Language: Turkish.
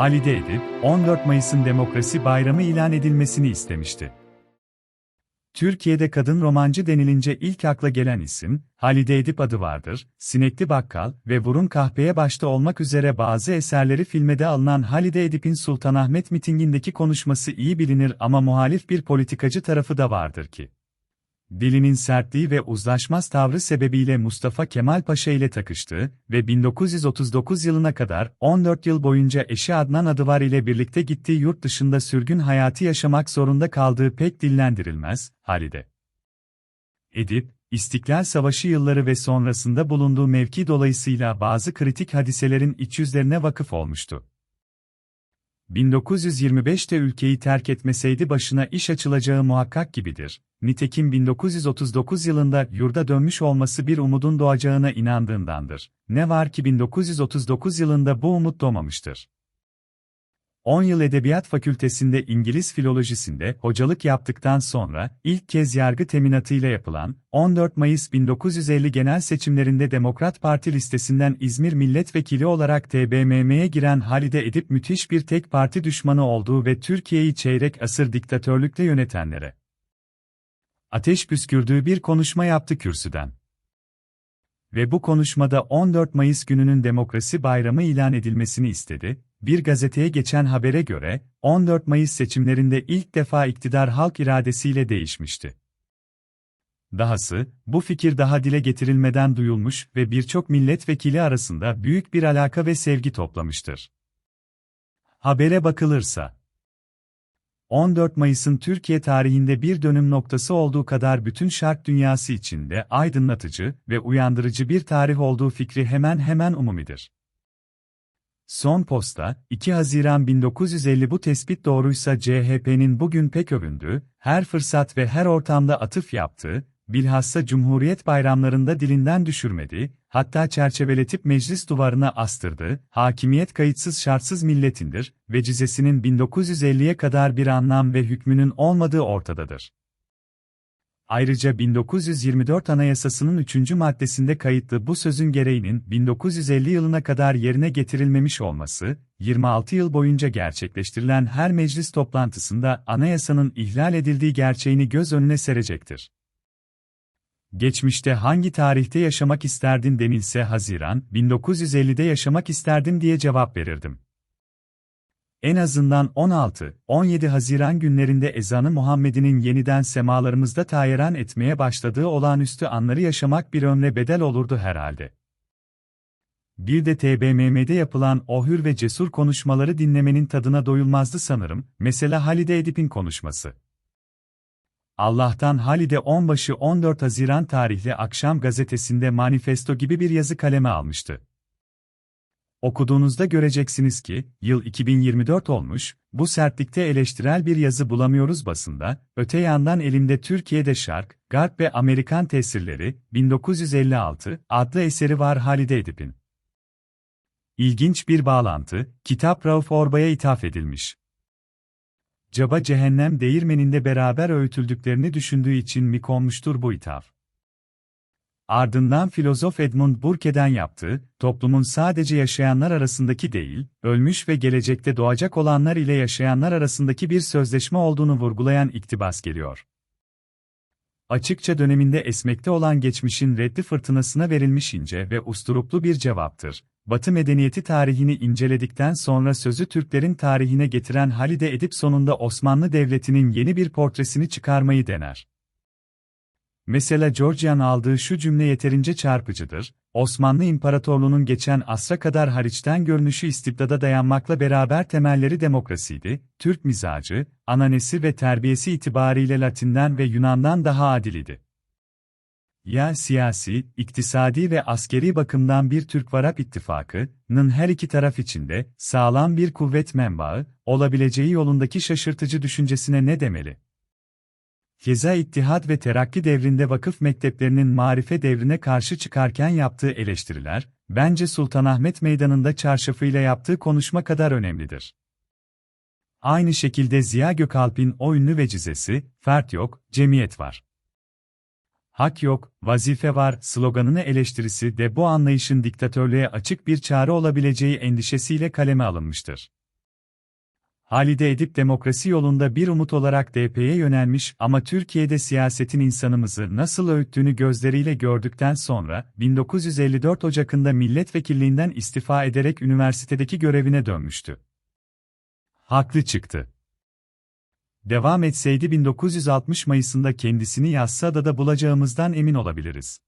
Halide Edip, 14 Mayıs'ın Demokrasi Bayramı ilan edilmesini istemişti. Türkiye'de kadın romancı denilince ilk akla gelen isim, Halide Edip adı vardır, Sinekli Bakkal ve Vurun Kahpeye başta olmak üzere bazı eserleri filmede alınan Halide Edip'in Sultanahmet mitingindeki konuşması iyi bilinir ama muhalif bir politikacı tarafı da vardır ki. Dilinin sertliği ve uzlaşmaz tavrı sebebiyle Mustafa Kemal Paşa ile takıştığı ve 1939 yılına kadar 14 yıl boyunca eşi Adnan Adıvar ile birlikte gittiği yurt dışında sürgün hayatı yaşamak zorunda kaldığı pek dillendirilmez, Halide. Edip, İstiklal Savaşı yılları ve sonrasında bulunduğu mevki dolayısıyla bazı kritik hadiselerin iç yüzlerine vakıf olmuştu. 1925'te ülkeyi terk etmeseydi başına iş açılacağı muhakkak gibidir. Nitekim 1939 yılında yurda dönmüş olması bir umudun doğacağına inandığındandır. Ne var ki 1939 yılında bu umut doğmamıştır. 10 yıl Edebiyat Fakültesinde İngiliz filolojisinde hocalık yaptıktan sonra ilk kez yargı teminatıyla yapılan 14 Mayıs 1950 genel seçimlerinde Demokrat Parti listesinden İzmir milletvekili olarak TBMM'ye giren Halide Edip müthiş bir tek parti düşmanı olduğu ve Türkiye'yi çeyrek asır diktatörlükle yönetenlere ateş püskürdüğü bir konuşma yaptı kürsüden. Ve bu konuşmada 14 Mayıs gününün demokrasi bayramı ilan edilmesini istedi. Bir gazeteye geçen habere göre, 14 Mayıs seçimlerinde ilk defa iktidar halk iradesiyle değişmişti. Dahası, bu fikir daha dile getirilmeden duyulmuş ve birçok milletvekili arasında büyük bir alaka ve sevgi toplamıştır. Habere bakılırsa, 14 Mayıs'ın Türkiye tarihinde bir dönüm noktası olduğu kadar bütün şark dünyası içinde aydınlatıcı ve uyandırıcı bir tarih olduğu fikri hemen hemen umumidir. Son posta, 2 Haziran 1950 bu tespit doğruysa CHP'nin bugün pek övündüğü, her fırsat ve her ortamda atıf yaptığı, bilhassa Cumhuriyet bayramlarında dilinden düşürmediği, hatta çerçeveletip meclis duvarına astırdığı, hakimiyet kayıtsız şartsız milletindir, vecizesinin 1950'ye kadar bir anlam ve hükmünün olmadığı ortadadır. Ayrıca 1924 Anayasası'nın 3. maddesinde kayıtlı bu sözün gereğinin 1950 yılına kadar yerine getirilmemiş olması, 26 yıl boyunca gerçekleştirilen her meclis toplantısında anayasanın ihlal edildiği gerçeğini göz önüne serecektir. Geçmişte hangi tarihte yaşamak isterdin denilse Haziran, 1950'de yaşamak isterdim diye cevap verirdim. En azından 16-17 Haziran günlerinde ezanı Muhammed'in yeniden semalarımızda tayiran etmeye başladığı olağanüstü anları yaşamak bir ömre bedel olurdu herhalde. Bir de TBMM'de yapılan o hür ve cesur konuşmaları dinlemenin tadına doyulmazdı sanırım, mesela Halide Edip'in konuşması. Allah'tan Halide Onbaşı 14 Haziran tarihli Akşam gazetesinde manifesto gibi bir yazı kaleme almıştı. Okuduğunuzda göreceksiniz ki, yıl 2024 olmuş, bu sertlikte eleştirel bir yazı bulamıyoruz basında, öte yandan elimde Türkiye'de Şark, Garp ve Amerikan tesirleri, 1956 adlı eseri var Halide Edip'in. İlginç bir bağlantı, kitap Rauf Orba'ya ithaf edilmiş. Caba cehennem değirmeninde beraber öğütüldüklerini düşündüğü için mi konmuştur bu ithaf? Ardından filozof Edmund Burke'den yaptığı, toplumun sadece yaşayanlar arasındaki değil, ölmüş ve gelecekte doğacak olanlar ile yaşayanlar arasındaki bir sözleşme olduğunu vurgulayan iktibas geliyor. Açıkça döneminde esmekte olan geçmişin reddi fırtınasına verilmiş ince ve usturuplu bir cevaptır. Batı medeniyeti tarihini inceledikten sonra sözü Türklerin tarihine getiren Halide Edip sonunda Osmanlı Devleti'nin yeni bir portresini çıkarmayı dener. Mesela Georgian aldığı şu cümle yeterince çarpıcıdır. Osmanlı İmparatorluğu'nun geçen asra kadar hariçten görünüşü istibdada dayanmakla beraber temelleri demokrasiydi, Türk mizacı, ananesi ve terbiyesi itibariyle Latin'den ve Yunan'dan daha adil idi. Ya siyasi, iktisadi ve askeri bakımdan bir Türk-Varap ittifakının her iki taraf içinde sağlam bir kuvvet menbaı olabileceği yolundaki şaşırtıcı düşüncesine ne demeli? Keza İttihat ve Terakki devrinde vakıf mekteplerinin marife devrine karşı çıkarken yaptığı eleştiriler, bence Sultanahmet Meydanı'nda çarşafıyla yaptığı konuşma kadar önemlidir. Aynı şekilde Ziya Gökalp'in o ünlü vecizesi, fert yok, cemiyet var. Hak yok, vazife var sloganını eleştirisi de bu anlayışın diktatörlüğe açık bir çare olabileceği endişesiyle kaleme alınmıştır. Halide Edip demokrasi yolunda bir umut olarak DP'ye yönelmiş ama Türkiye'de siyasetin insanımızı nasıl öğüttüğünü gözleriyle gördükten sonra, 1954 Ocak'ında milletvekilliğinden istifa ederek üniversitedeki görevine dönmüştü. Haklı çıktı. Devam etseydi 1960 Mayıs'ında kendisini Yassıada'da bulacağımızdan emin olabiliriz.